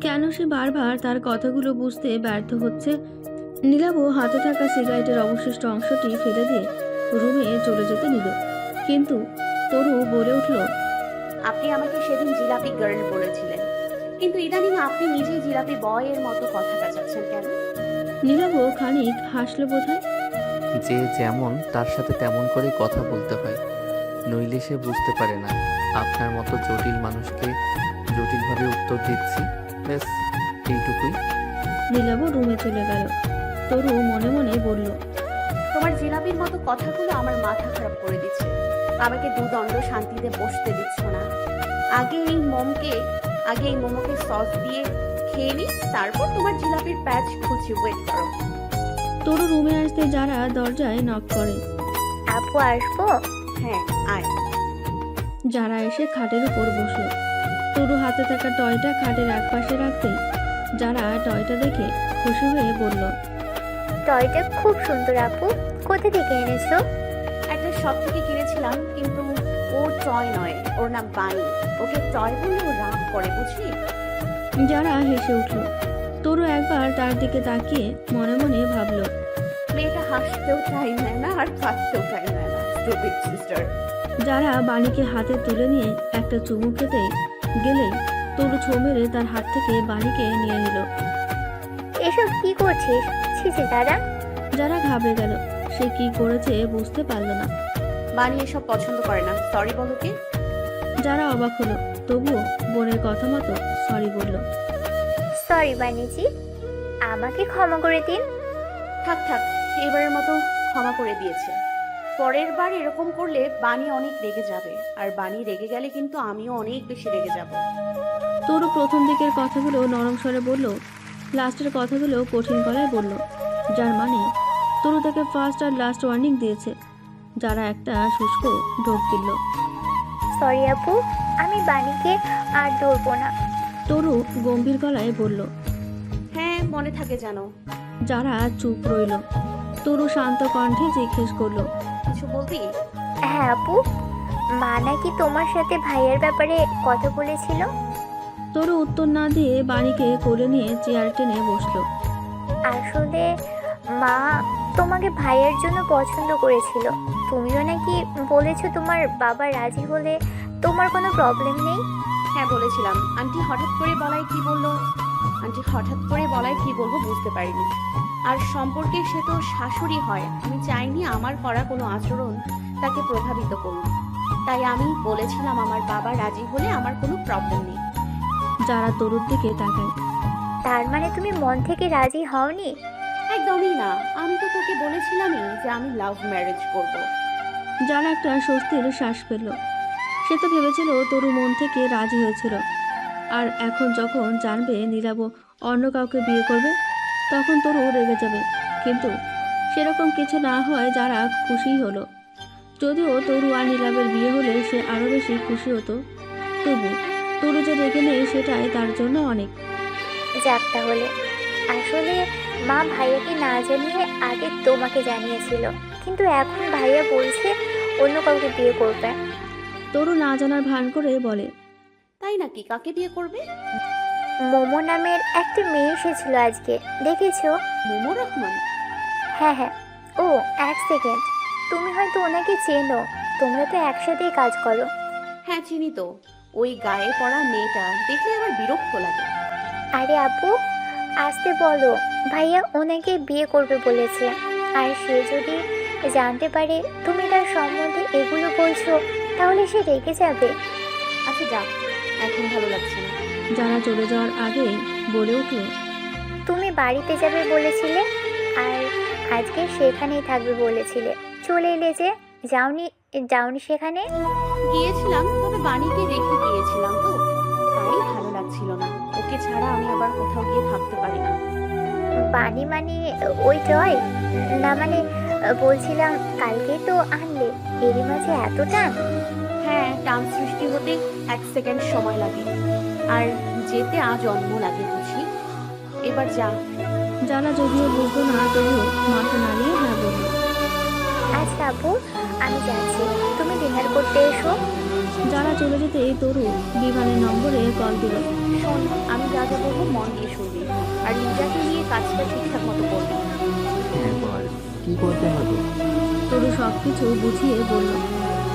কেন সে বারবার তার কথাগুলো বুঝতে ব্যর্থ হচ্ছে? নীলাবও হাতে থাকা সিগারেটের অবশিষ্ট অংশটি ফেলে দিয়ে রুমে চলে যেতে নিল। কিন্তু তরু বলে উঠল আপনি আমাকে সেদিন জিলাপি গার্ল বলেছিলেন। কিন্তু ইদানিং আপনি নিজেই জিলাপি বয়ের মতো কথা কাচাচ্ছেন কেন? নীলাবও খানিক হাসলো বোধহয়। যে যেমন তার সাথে তেমন করে কথা বলতে হয় নইলে সে বুঝতে পারে না। আপনার মতো জটিল মানুষকে জটিলভাবে উত্তর দিচ্ছি। ব্যাস এইটুকুই। নীলাবও রুমে চলে গেল। তরু মনে মনে বলল তোমার জিলাপির মতো কথাগুলো আমার মাথা খারাপ করে দিচ্ছে। আমাকে দুদণ্ড শান্তিতে বসতে দিচ্ছ না। আগে এই মমকে আগে এই মোমোকে সস দিয়ে খেয়ে নিই তারপর তোমার জিলাপির প্যাচ খুঁজছি ওয়েট করো। তরু রুমে আসতে যারা দরজায় নক করে আপু আসব? হ্যাঁ। যারা এসে খাটের উপর বসল। তরু হাতে থাকা টয়টা খাটের একপাশে রাখতে যারা টয়টা দেখে খুশি হয়ে বলল টয়টা খুব সুন্দর আপু কোথা থেকে এনেছো? একটা শপ থেকে কিনেছিলাম কিন্তু ও টয় নয় ওর নাম বাই ওকে টয় বললে ও রাগ করে বুঝলি? যারা হেসে উঠল। তরু একবার তার দিকে তাকিয়ে মনে মনে ভাবলো মেয়েটা হাসতেও চাই না আর কাঁদতেও টাইম নেয় না স্টুপিড সিস্টার যারা বাণীকে হাতে তুলে নিয়ে একটা চুমু খেতে গেলেই তরু ছো মেরে তার হাত থেকে বাণীকে নিয়ে নিল। এসব কি করছিস? ছি ছি দাদা। যারা ঘাবড়ে গেল সে কি করেছে বুঝতে পারল না। বানি এসব পছন্দ করে না। সরি বলো কি? যারা অবাক হলো তবুও বোনের কথা মতো সরি বলল। সরি বানিজি আমাকে ক্ষমা করে দিন। থাক থাক এবারের মতো ক্ষমা করে দিয়েছে। পরের বার এরকম করলে বানি অনেক রেগে যাবে। আর বানি রেগে গেলে কিন্তু আমিও অনেক বেশি রেগে যাব। তরু প্রথম দিকের কথাগুলো নরম স্বরে বলল লাস্টের কথাগুলো কঠিন গলায় বলল যার মানে তরু তাকে ফার্স্ট আর লাস্ট ওয়ার্নিং দিয়েছে যারা একটা শুষ্ক ঢোক দিল। সরি আপু আমি বাণীকে আর ধরবো না। তরু গম্ভীর গলায় বলল হ্যাঁ মনে থাকে জানো যারা চুপ রইল। তরু শান্ত কণ্ঠে জিজ্ঞেস করল বলবি? হ্যাঁ আপু। মা নাকি তোমার সাথে ভাইয়ের ব্যাপারে কথা বলেছিল? তরু উত্তর না দিয়ে বাণীকে কোলে নিয়ে চেয়ার টেনে বসল। আসলে মা তোমাকে ভাইয়ের জন্য পছন্দ করেছিল। তুমিও নাকি বলেছ তোমার বাবা রাজি হলে তোমার কোনো প্রবলেম নেই? হ্যাঁ বলেছিলাম। আন্টি হঠাৎ করে বলায় কি বলল? আন্টি হঠাৎ করে বলায় কি বলব বুঝতে পারিনি। আর সম্পর্কে সে তো শাশুড়ি হয় আমি চাইনি আমার করা কোনো আচরণ তাকে প্রভাবিত করুন তাই আমি বলেছিলাম আমার বাবা রাজি হলে আমার কোনো প্রবলেম নেই। যারা তরুর দিকে তাকায়। তার মানে তুমি মন থেকে রাজি হওনি? একদমই না। আমি তো তোকে বলেছিলামই যে আমি লাভ ম্যারেজ করব। যারা একটা স্বস্তির শ্বাস পেল সে তো ভেবেছিল তরু মন থেকে রাজি হয়েছিল। আর এখন যখন জানবে নীলাব অন্য কাউকে বিয়ে করবে তখন তরু রেগে যাবে। কিন্তু সেরকম কিছু না হয় যারা খুশি হলো। যদিও তরু আর নীলাবের বিয়ে হলে সে আরও বেশি খুশি হতো। তবু তরু যে রেগে নেই সেটাই তার জন্য অনেক। যাক তাহলে আসলে মা ভাইয়াকে না জানিয়ে আগে তোমাকে জানিয়েছিল কিন্তু এখন ভাইয়া বলছে অন্য কাউকে বিয়ে করবে। তরু না জানার ভান করে বলে তাই নাকি? কাকে বিয়ে করবে? মোমো নামের একটা মেয়ে এসেছিল আজকে। দেখেছ? মোমো রহমান? হ্যাঁ হ্যাঁ। ও এক সেকেন্ড। তুমি হয়তো ওনাকে চেনো। তোমরা তো একসাথেই কাজ করো। হ্যাঁ চিনি তো। ওই গায়ে পড়া মেয়েটা দেখলে আমার বিরক্ত লাগে। আরে আপু আসতে বলো। ভাইয়া ওনাকে বিয়ে করবে বলেছে। আর সে যদি জানতে পারে তুমি তার সম্বন্ধে এগুলো বলছো তাহলে সে রেগে যাবে। আচ্ছা যা এখন ভালো লাগছে না। যারা চলে যাওয়ার আগে বলে উঠল তুমি বাড়িতে যাবে বলেছিলে আর আজকে সেখানেই থাকবে বলেছিলে। চলে এলে যে যাওনি যাওনি সেখানে? গিয়েছিলাম তবে বাণীকে রেখে গিয়েছিলাম তো তাই ভালো লাগছিল না। ওকে ছাড়া আমি আবার কোথাও গিয়ে থাকতে পারি না। বাণী মানে ওই জয়? না মানে বলছিলাম কালকেই তো আনলে এরই মাঝে এত টান হ্যাঁ টান সৃষ্টি হতে এক সেকেন্ড সময় লাগে। আর যেতে আজ জন্ম লাগে বুঝি। এবার যা। যারা যদিও বুঝতো না তবুও মাথা নাড়িয়ে হ্যাঁ বলল আচ্ছা আপু আমি যাচ্ছি। তুমি ডিনার করতে এসো। যারা চলে যেতে এই তরু বিমানের নম্বরে কল দিল। শোন আমি যা যা বলব মন দিয়ে শুনবি আর নিজেকে নিয়ে কাজটা ঠিকঠাক মতো করবি। হ্যাঁ কি করতে হবে? তরু সব কিছু বুঝিয়ে বলল।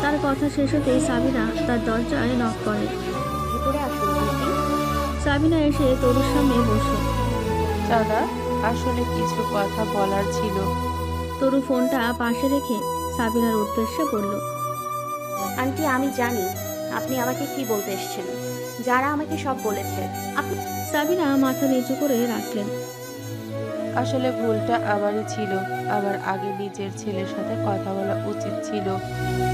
তার কথা শেষ হতেই সাবিনা তার দরজায় নক করে। ভিতরে আসুন আন্টি সাবিনা এসে তরুর সামনে বসল। দাদা আসলে কিছু কথা বলার ছিল। তরু ফোনটা পাশে রেখে সাবিনার উদ্দেশ্যে বলল আন্টি আমি জানি আপনি আমাকে কি বলতে এসেছেন। যারা আমাকে সব বলেছে আপনি সাবিনা মাথা নিচু করে রাখলেন। আসলে ভুলটা আমারই ছিল। আমার আগে নিজের ছেলের সাথে কথা বলা উচিত ছিল।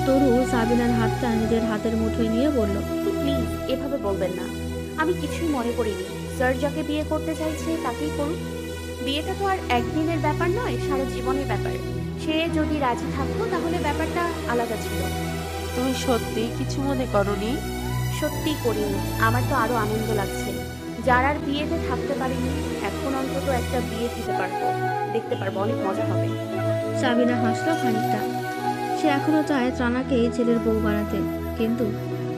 তরু সাবিনার হাতটা নিজের হাতের মুঠোয় নিয়ে বলল প্লিজ এভাবে বলবেন না। আমি কিছুই মনে করিনি। স্যার যাকে বিয়ে করতে চাইছে তাকেই করুন। বিয়েটা তো আর একদিনের ব্যাপার নয় সারা জীবনের ব্যাপার। সে যদি রাজি থাকতো তাহলে ব্যাপারটা আলাদা ছিল। তুমি সত্যি কিছু মনে করনি? সত্যি করিনি। আমার তো আরও আনন্দ লাগছে। যারার বিয়েতে থাকতে পারিনি এখন অন্তত একটা বিয়ে দিতে পারব। দেখতে পারব অনেক মজা হবে। সাবিনা হাসলো খানিকটা। সে এখনও চায় ত্রানাকে ছেলের বউ বানাতে কিন্তু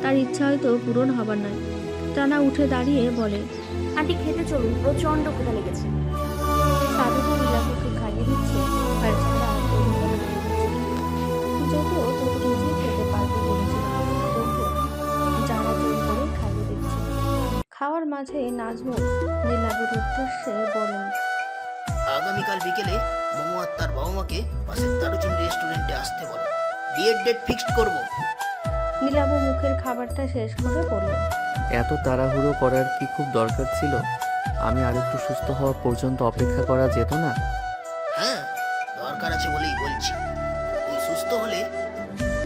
তার ইচ্ছা হয়তো পূরণ হবার নয়। ত্রানা উঠে দাঁড়িয়ে বলে আন্টি খেতে চলুন প্রচণ্ড ক্ষুধা লেগেছে। সাবিনা খাওয়ার মাঝে নাজমুল নীলাবের উদ্দেশ্যে বলেন আগামীকাল বিকেলে মোমো আর তার বাবা মাকে পাশের তারুচিন রেস্টুরেন্টে আসতে বলো। বিয়ের ডেট ফিক্সড করব। নীলাবু মুখের খাবারটা শেষ করে বলল এত তাড়াহুড়ো করার কি খুব দরকার ছিল? আমি আরেকটু সুস্থ হওয়া পর্যন্ত অপেক্ষা করা যেত না? হ্যাঁ দরকার আছে বলেই বলছি। তুই সুস্থ হলে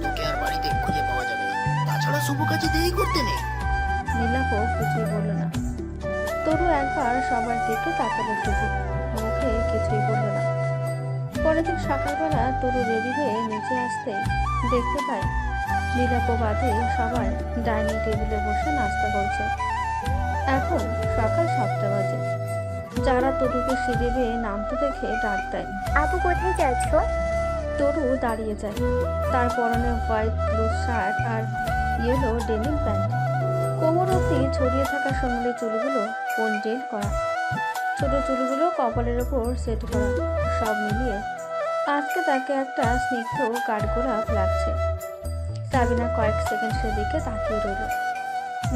তোকে আর বাড়িতে খুঁজে পাওয়া যাবে না। তাছাড়া শুভ কাজে দেরি করতে নেই। নীলাপও কিছুই বলল না। তরু একবার সবার দিকে তাকালো শুধু। মুখে কিছুই বলল না। পরের দিন সকালবেলা তরু রেডি হয়ে নিচে আসতে দেখতে পায় নীলাপ বাদে সবাই ডাইনিং টেবিলে বসে নাস্তা করছে। এখন সকাল সাতটা বাজে। যারা তরুকে সিঁড়ি বেয়ে নামতে দেখে ডাক দেয়। আপু কোথায় যাচ্ছ? তরু দাঁড়িয়ে যায়। তার পরনে হোয়াইট ব্লু শার্ট আর ইয়েলো ডেনিম প্যান্ট। কোমর অবধি ছড়িয়ে থাকা সোনালি চুলগুলো পন্টেল করা। ছোট চুলগুলো কপালের ওপর সেট করা, সব মিলিয়ে আজকে তাকে একটা স্নিগ্ধ কাঠগোলাপ লাগছে। সাবিনা কয়েক সেকেন্ড সেদিকে তাকিয়ে রইল।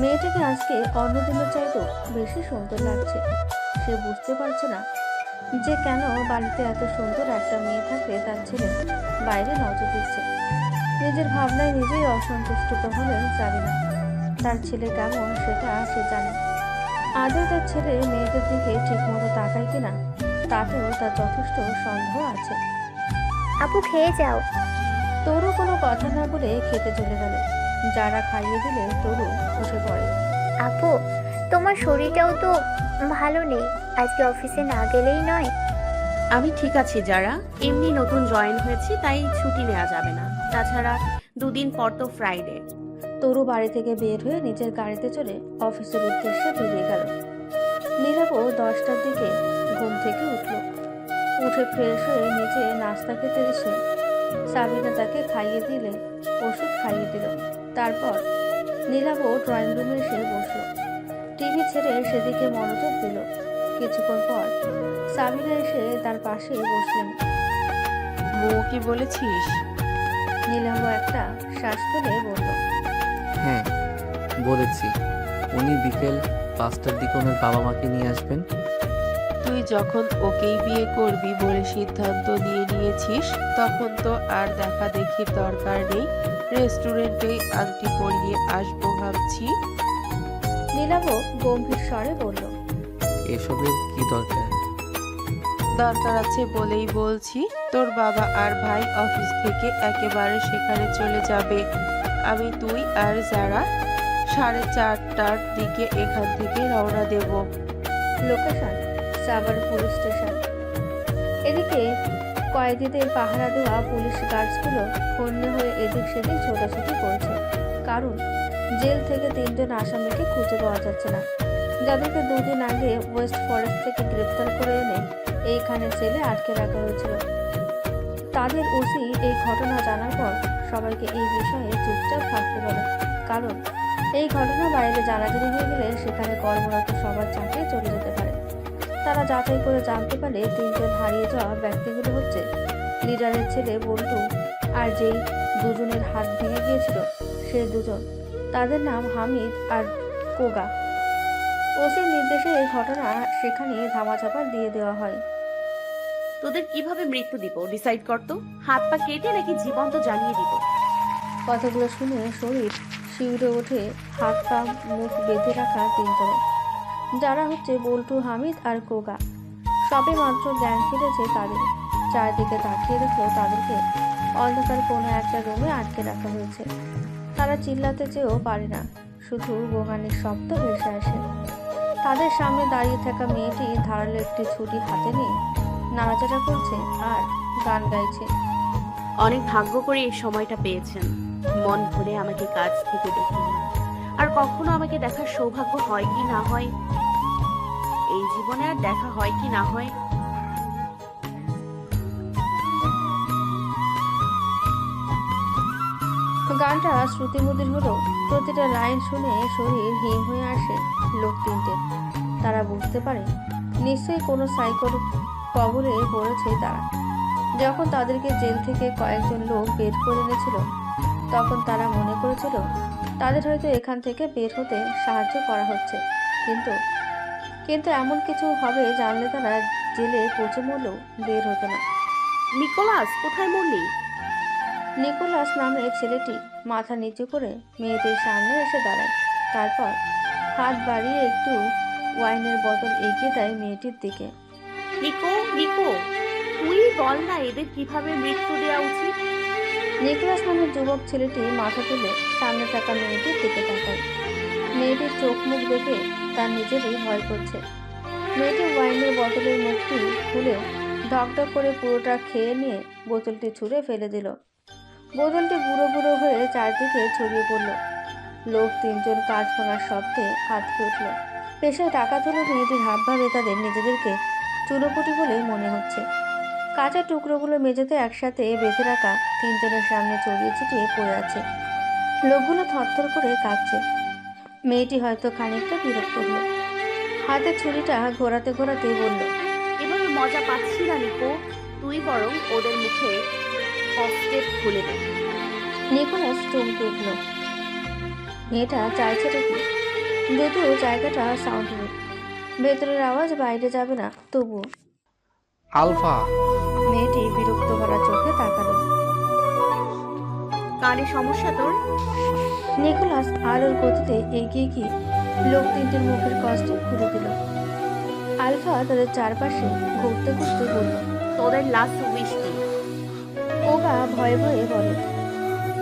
মেয়েটাকে আজকে অন্যদিনের চাইতেও বেশি সুন্দর লাগছে। সে বুঝতে পারছে না যে কেন বাড়িতে এত সুন্দর একটা মেয়ে থাকলে তার ছেলে বাইরে নজর দিচ্ছে। নিজের ভাবনায় নিজেই অসন্তুষ্ট হলেন সাবিনা। তার ছেলে কেমন সেটা সে জানে। আদৌ তার ছেলে মেয়েদের দিকে ঠিকমতো তাকায় কিনা তাতেও তার যথেষ্ট সন্দেহ আছে। আপু খেয়ে যাও। তরু কোনো কথা না বলে খেতে চলে গেল। যারা খাইয়ে দিলে তরু উঠে পড়ে। আপু তোমার শরীরটাও তো ভালো নেই। আজকে অফিসে না গেলেই নয়। আমি ঠিক আছি যারা। এমনি নতুন জয়েন হয়েছি তাই ছুটি নেওয়া যাবে না। তাছাড়া দুদিন পর তো ফ্রাইডে তরু বাড়ি থেকে বের হয়ে নিজের গাড়িতে চড়ে অফিসের উদ্দেশ্যে বেরিয়ে গেল। নীলাবও দশটার দিকে ঘুম থেকে উঠল। উঠে ফ্রেশ হয়ে নিচে নাস্তা খেতে এসে সাবিনা তাকে খাইয়ে দিলে ওষুধ খাইয়ে দিল। তারপর নীলাবও ড্রয়িং রুমে এসে বসল। টিভি ছেড়ে সেদিকে মনোযোগ দিল। কিছুক্ষণ পর সাবিনা এসে তার পাশে বসলেন। কি বলেছিস? নীলাম্ব একটা শ্বাস ফেলে বলল হ্যাঁ বলেছি। উনি বিকেল পাঁচটার দিকে ওনার বাবা মাকে নিয়ে আসবেন। তুই যখন ওকেই বিয়ে করবি বলে সিদ্ধান্ত নিয়ে নিয়েছিস তখন তো আর দেখা দেখির দরকার নেই। রেস্টুরেন্টেই আংটি পরিয়ে আসব ভাবছি। নীলাভ গম্ভীর স্বরে বলল এসবের কি দরকার? দরকার আছে বলেই বলছি তোর বাবা আর ভাই অফিস থেকে একেবারে সেখানে চলে যাবে। আমি তুই আর যারা সাড়ে চারটার দিকে এখান থেকে রওনা দেব। Location, Savar police station. এদিকে কয়েদিদের পাহারা দেওয়া পুলিশ গার্ডসগুলো হন্য হয়ে এদিক সেদিক ছোটাছুটি করছে। কারণ জেল থেকে তিনজন আসামিকে খুঁজে পাওয়া যাচ্ছে না। যাদেরকে দুদিন আগে ওয়েস্ট ফরেস্ট থেকে গ্রেপ্তার করে এনে এইখানে জেলে আটকে রাখা হয়েছিল। তাদের ওসি এই ঘটনা জানার পর সবাইকে এই বিষয়ে চুপচাপ থাকতে বলে। কারণ, এই ঘটনা বাইরে জানাজানি হয়ে গেলে সেখানে কর্মরত সবার চাকরি চলে যেতে পারে। তারা যাচাই করে জানতে পারে তিনজন হারিয়ে যাওয়া ব্যক্তিগুলো হচ্ছে লিডারের ছেলে বল্টু আর যেই দুজনের হাত ভেঙে গিয়েছিল, সে দুজন। তাদের নাম হামিদ আর কোগা। ওসির নির্দেশে এই ঘটনা সেখানে ধামাচাপা দিয়ে দেওয়া হয়। তোদের কীভাবে মৃত্যু দিব? ডিসাইড করতো হাত পা কেটে নাকি জীবন্ত জ্বালিয়ে দিব। কথাগুলো শুনে শরীর শিউরে ওঠে, হাত পা, মুখ বেঁধে রাখা তিনজনে যারা হচ্ছে বল্টু, হামিদ আর কোগা। সবে মাত্র জ্ঞান ফিরেছে তাদের। চারদিকে তাকিয়ে দেখল তাদেরকে অন্ধকার কোনো একটা রুমে আটকে রাখা হয়েছে। তারা চিল্লাতে চেয়েও পারে না, শুধু গোগানের শব্দ ভেসে আসে। তাদের সামনে দাঁড়িয়ে থাকা মেয়েটি ধারালো একটি ছুটি হাতে নিয়ে নাড়াচাড়া করছে আর গান গাইছে। অনেক ভাগ্য করে এই সময়টা পেয়েছেন। মন ভরে আমাকে কাজ থেকে দেখে আর কখনো আমাকে দেখার সৌভাগ্য হয় কি না হয়? এই জীবনে আর দেখা হয় কি না হয়? গানটা শ্রুতিমধুর হলো প্রতিটা লাইন শুনে শরীর হিম হয়ে আসে লোক তিনটে। তারা বুঝতে পারে নিশ্চয়ই কোনো সাইকোর কবলে পড়েছে তারা। যখন তাদেরকে জেল থেকে কয়েকজন লোক বের করে এনেছিল তখন তারা মনে করেছিল তাদের হয়তো এখান থেকে বের হতে সাহায্য করা হচ্ছে। কিন্তু কিন্তু এমন কিছু হবে জানলে তারা জেলে পচে মরলেও বের হতো না। নিকোলাস কোথায় মরলি? নিকোলাস নামে ছেলেটি মাথা নিচু করে মেয়েদের সামনে এসে দাঁড়ায়। তারপর হাত বাড়িয়ে একটু ওয়াইনের বোতল এগিয়ে দেয় মেয়েটির দিকে। নিকো তুই বল না এদের কীভাবে মৃত্যু দেওয়া উচিত? নিকোলাস নামের যুবক ছেলেটি মাথা তুলে সামনে থাকা মেয়েটির দিকে তাকায়। মেয়েটির চোখ মুখ দেখে তার নিজেরই ভয় করছে। মেয়েটি ওয়াইনের বোতলের মুখটি খুলে ঢকঢক করে পুরোটা খেয়ে নিয়ে বোতলটি ছুঁড়ে ফেলে দিল। বোতলটি বুড়ো বুড়ো হয়ে চারদিকে ছড়িয়ে পড়ল। লোক তিনজন কাজ ভাঙার শব্দে আটকে উঠল। পেশায় টাকা তুলে মেয়েটির হাবভাবে তাদের নিজেদেরকে চুনোপুটি বলে মনে হচ্ছে। কাঁচা টুকরোগুলো মেঝেতে একসাথে বেঁধে রাখা তিনজনের সামনে ছড়িয়ে ছিটিয়ে পড়ে আছে। লোকগুলো থরথর করে কাঁপছে মেয়েটি হয়তো খানিকটা বিরক্ত হলো। হাতে ছুরিটা ঘোরাতে ঘোরাতে বলল এভাবে মজা পাচ্ছি না নিকো তুই বরং ওদের মুখে কষ্টের খুলে দে। নিকোলাস চমকে উঠল। মেয়েটা চাইছে কি যদিও জায়গাটা সাউন্ড ভেতরের আওয়াজ বাইরে যাবে না তবু। আলফা। মেয়েটি বিরক্ত করা চোখে তাকালো। কানে সমস্যা তোর? নিকোলাস আলোর গতিতে এগিয়ে গিয়ে লোক তিনটির মুখের কষ্ট খুলে দিল। আলফা তাদের চারপাশে ঘুরতে ঘুরতে বলল তোদের লাস্ট উইশ কি ওগা ভয়ে ভয়ে বলে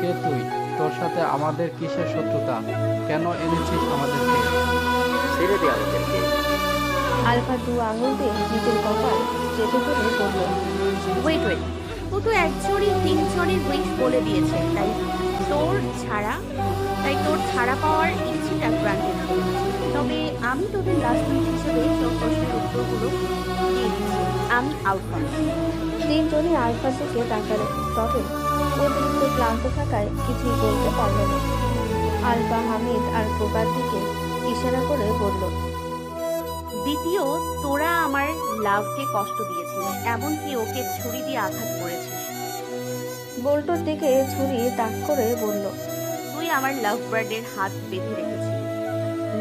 কে তুই? তোর সাথে আমাদের কিসের শত্রুতা? কেন এনেছিস আমাদেরকে? ছেড়ে দে আমাদেরকে। আলফা দু আঙুল দিয়ে নিজের কপাল চেপে ধরে বলল ওয়েট ওয়েট ও তো একজনই তিনজনের উইশ বলে দিয়েছে। তাই তোর ছাড়া তাই তোর ছাড়া পাওয়ার ইচ্ছেটা গ্রান্টেড তবে আমি তোদের লাস্ট উইশ হিসেবে তোর প্রশ্নের উত্তরগুলো দিয়ে দিচ্ছি। আমি আলফা তিনজনই আলফার দিকে তাকালো। তবে অতিরিক্ত ক্লান্ত থাকায় কিছুই বলতে পারল না। আলফা হামিদ আর কোকার দিকে ইশারা করে বলল দ্বিতীয় তোরা আমার লাভকে কষ্ট দিয়েছিস এমনকি ওকে ছুরি দিয়ে আঘাত করেছিস। বল্টুর দিকে ছুরি তাক করে বলল তুই আমার লাভ বার্ডের হাত বেঁধে রেখেছিলি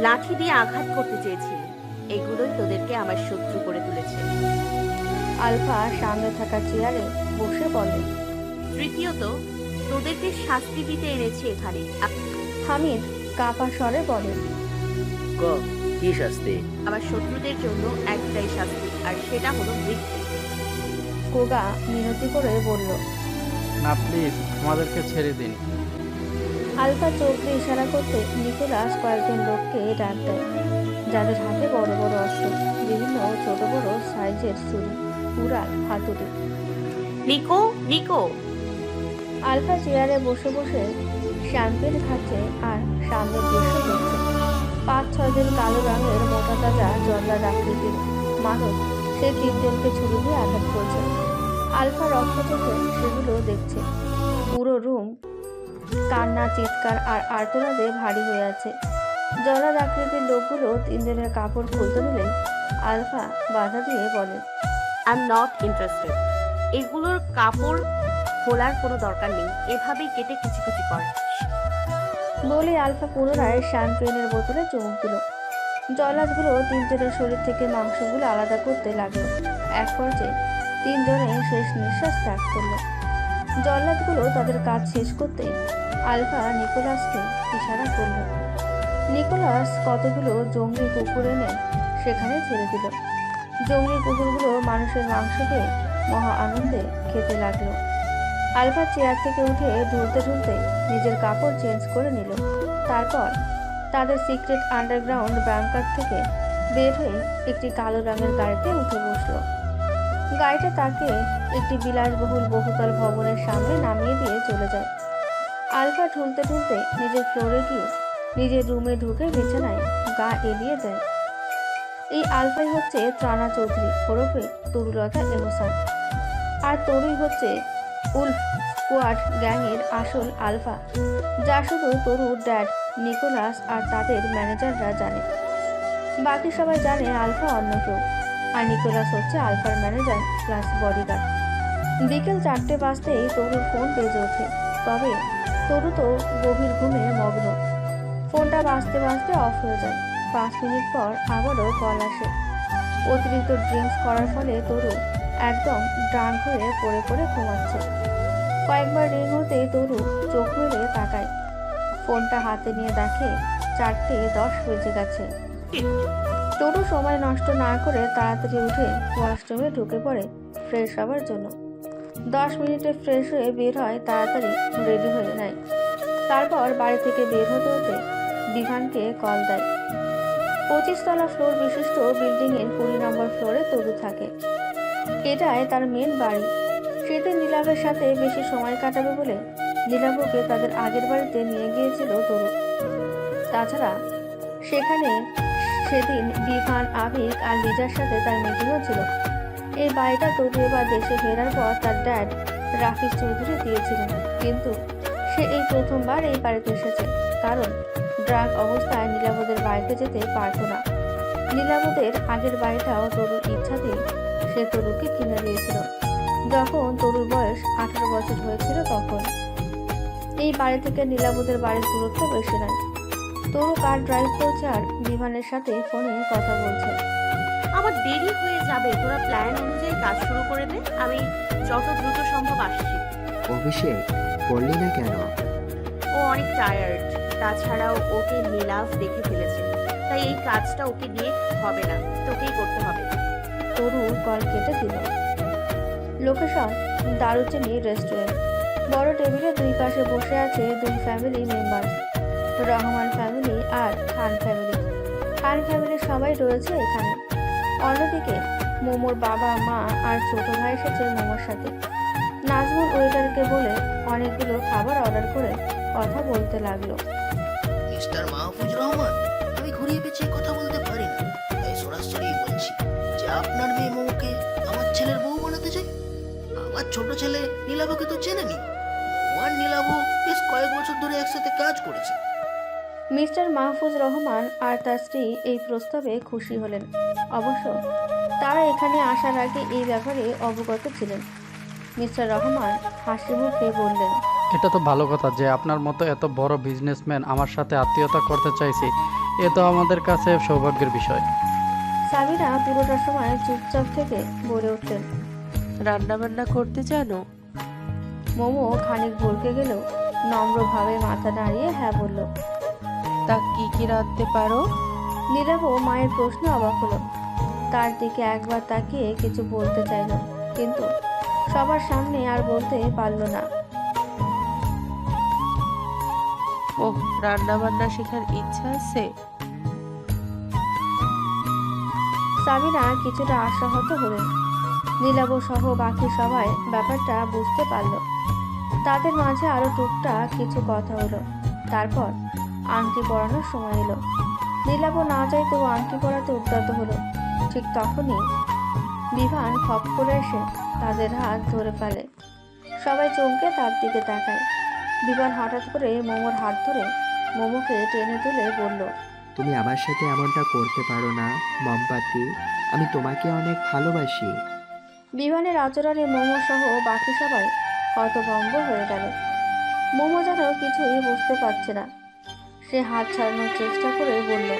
লাঠি দিয়ে আঘাত করতে চেয়েছিলি এগুলোই তোদেরকে আমার শত্রু করে তুলেছে। আলফা সামনে থাকা চেয়ারে বসে বলে তৃতীয়ত তোদেরকে শাস্তি দিতে এনেছি এখানে। হামিদ কাপা স্বরে বলে ক কি শাস্তি? আমার শত্রুদের জন্য একটাই শাস্তি আর সেটা হলো মৃত্যু। কোগা মিনতি করে বলল না প্লিজ আমাদেরকে ছেড়ে দিন। আলফা চোখ দিয়ে ইশারা করতে নিকোলাস কয়েকজন লোককে ডাক দেয় যাদের হাতে বড় বড় অস্ত্র বিভিন্ন ছোট বড় সাইজের ছুরি উড়াল হাতুড়ি। নিকো নিকো! আলফা চেয়ারে বসে বসে শ্যাম্পেন খাচ্ছে আর সামনের দৃশ্য দেখছে। পাঁচ ছয়জন কালো রঙের মোটা তাজা জল্লার আকৃতির মানুষ সে তিনজনকে ছুরি দিয়ে আঘাত করছে। আলফা রক্ত চোখে সেগুলো দেখছে। পুরো রুম কান্না, চিৎকার আর আর্তনাদে ভারী হয়ে আছে। জলার আকৃতির লোকগুলো তিনজনের কাপড় খুলতে নিলে আলফা বাধা দিয়ে বলে আই এম নট ইন্টারেস্টেড এগুলোর কাপড় খোলার কোনো দরকার নেই। এভাবেই কেটে কুচি কুচি কর। বলে আলফা পুনরায় শ্যাম্পেনের বোতলে চুমুক দিল। জলাজগুলো তিনজনের শরীর থেকে মাংসগুলো আলাদা করতে লাগল। এক পর্যায়ে তিনজনে শেষ নিঃশ্বাস ত্যাগ করল। জল্লাদগুলো তাদের কাজ শেষ করতে আলফা নিকোলাসকে ইশারা করল। নিকোলাস কতগুলো জঙ্গলি কুকুর এনে সেখানে ছেড়ে দিল। জঙ্গলি কুকুরগুলো মানুষের মাংসকে মহা আনন্দে খেতে লাগল। আলফা চেয়ার থেকে উঠে ঢুলতে ঢুলতে নিজের কাপড় চেঞ্জ করে নিল। তারপর তাদের সিক্রেট আন্ডারগ্রাউন্ড ব্যাংকার থেকে বের হয়ে একটি কালো রঙের গাড়িতে উঠে বসল। গাড়িটা তাকে একটি বিলাসবহুল বহুতল ভবনের সামনে নামিয়ে দিয়ে চলে যায়। আলফা ঢুলতে ঢুলতে নিজের ফ্লোরে গিয়ে নিজের রুমে ঢুকে বিছানায় গা এলিয়ে দেয়। এই আলফাই হচ্ছে ত্রানা চৌধুরী ওরফে তরুলতা এমোসান আর তরুই হচ্ছে উলফ স্কোয়াড গ্যাংয়ের আসল আলফা, যা শুধু তরুর ড্যাড নিকোলাস আর তাদের ম্যানেজাররা জানে। বাকি সবাই জানে আলফা অন্য কেউ, আর নিকোলাস হচ্ছে আলফার ম্যানেজার প্লাস বডিগার্ড। বিকেল চারটে বাজতেই তরুর ফোন বেজে ওঠে, তবে তরু তো গভীর ঘুমে মগ্ন। ফোনটা বাজতে বাজতে অফ হয়ে যায়। পাঁচ মিনিট পর আবারও কল আসে। অতিরিক্ত ড্রিঙ্কস করার ফলে তরু একদম ড্রাঙ্ক হয়ে পড়ে পড়ে ঘুমাচ্ছে। কয়েকবার রিং হতেই তরু চোখ মেলে তাকায়। ফোনটা হাতে নিয়ে দেখে চারটে দশ বেজে গেছে। তরু সময় নষ্ট না করে তাড়াতাড়ি উঠে ওয়াশরুমে ঢুকে পড়ে ফ্রেশ হওয়ার জন্য। দশ মিনিটে ফ্রেশ হয়ে বের হয় তাড়াতাড়ি রেডি হয়ে নেয়। তারপর বাড়ি থেকে বের হতে হতে বিভানকে কল দেয়। পঁচিশতলা ফ্লোর বিশিষ্ট বিল্ডিংয়ের কুড়ি নম্বর ফ্লোরে তরু থাকে। এটাই তার মেন বাড়ি। শীতে নীলাভের সাথে বেশি সময় কাটাবে বলে নীলাভকে তাদের আগের বাড়িতে নিয়ে গিয়েছিল তরু তাছাড়া সেখানে সেদিন বিভান আবিক আর লিজার সাথে তার মিটিংও ছিল। এই বাড়িটা তরু এবার দেশে ফেরার পর তার ড্যাড রাফিজ চৌধুরী দিয়েছিলেন। কিন্তু সে এই প্রথমবার এই বাড়িতে এসেছে। কারণ ড্রাগ অবস্থায় নীলাবদের বাড়িতে যেতে পারতো না। নীলাবদের আগের বাড়িটাও তরুর ইচ্ছাতেই সে তরুকে কিনে দিয়েছিল। যখন তরুর বয়স আঠারো বছর হয়েছিল তখন। এই বাড়ি থেকে নীলাবদের বাড়ির দূরত্ব বেশি নয়। তরু কার ড্রাইভ করছে আর বিমানের সাথে ফোনে কথা বলছে। আমার দেরি হয়ে যাবে। তোরা প্ল্যান অনুযায়ী কাজ শুরু করে দে। আমি যত দ্রুত সম্ভব আসছি। অভিষেক বললি না কেন? ও অনেক টায়ার্ড তাছাড়াও ওকে নীলাভ দেখে ফেলেছে। তাই এই কাজটা ওকে দিয়ে হবে না। তোকেই করতে হবে। তরু কল কেটে দিল। লোকেশন, দারুচিনি রেস্টুরেন্ট। বড় টেবিলে দুই পাশে বসে আছে দুই ফ্যামিলি মেম্বার রহমান ফ্যামিলি আর খান ফ্যামিলি খান ফ্যামিলির সবাই রয়েছে এখানে। অন্যদিকে মোমোর বাবা, মা আর ছোট ভাই এসেছে মোমোর সাথে। নাজমুল ওয়েটারকে বলে অনেকগুলো খাবার অর্ডার করে কথা বলতে লাগল। মিস্টার মাহফুজ রহমান, আমি ঘুরিয়ে কথা বলতে পারি না। আপনার মেয়ে মৌকে আমার ছেলের বউ বানাতে চাই? আমার ছোট ছেলে নীলাভকে তো চেনেনি। আর নীলাভ বেশ কয়েক বছর ধরে একসাথে কাজ করেছে। মিস্টার মাহফুজ রহমান আর তার স্ত্রী এই প্রস্তাবে খুশি হলেন। অবশ্য তারা এখানে আসার আগে এই ব্যাপারে অবগত ছিলেন। মিস্টার রহমান হাসি মুখে বললেন এটা তো ভালো কথা যে আপনার মতো এত বড় বিজনেসম্যান আমার সাথে আত্মীয়তা করতে চাইছি। এ তো আমাদের কাছে সৌভাগ্যের বিষয়। সাবিনা পুরোটা সময় চুপচাপ থেকে বলে উঠলেন রান্না বান্না করতে জানো? মোমো খানিক ভরকে গেলেও নম্রভাবে মাথা নাড়িয়ে হ্যাঁ বলল। তা কি কি রাঁধতে পারো? নীলাবও মায়ের প্রশ্ন অবাক হলো। তার দিকে একবার তাকিয়ে কিছু বলতে চাইল কিন্তু সবার সামনে আর বলতে পারল না। ওহ রান্না বান্না শেখার ইচ্ছা আছে? সাবিনা কিছুটা আশাহত হলেন। নীলাব সহ বাকি সবাই ব্যাপারটা বুঝতে পারল। তাদের মাঝে আরও টুকটাক কিছু কথা হলো। তারপর আংটি পরানোর সময় এলো। নীলাব না যাই চাইতেও আংটি পরাতে উদ্যত হলো। ঠিক তখনই বিভান খপ করে এসে তাদের হাত ধরে ফেলে। সবাই চমকে তার দিকে তাকায়। বিমান হঠাৎ করে মোমোর হাত ধরে মোমোকে টেনে তুলে বলল তুমি আমার সাথে এমনটা করতে পারো না মমপাতি আমি তোমাকে অনেক ভালোবাসি। বিমানের আচরণে মোমো সহ বাকি সবাই হতভম্ব হয়ে গেল। মোমো যেন কিছুই বুঝতে পারছে না। সে হাত ছাড়ানোর চেষ্টা করে বলল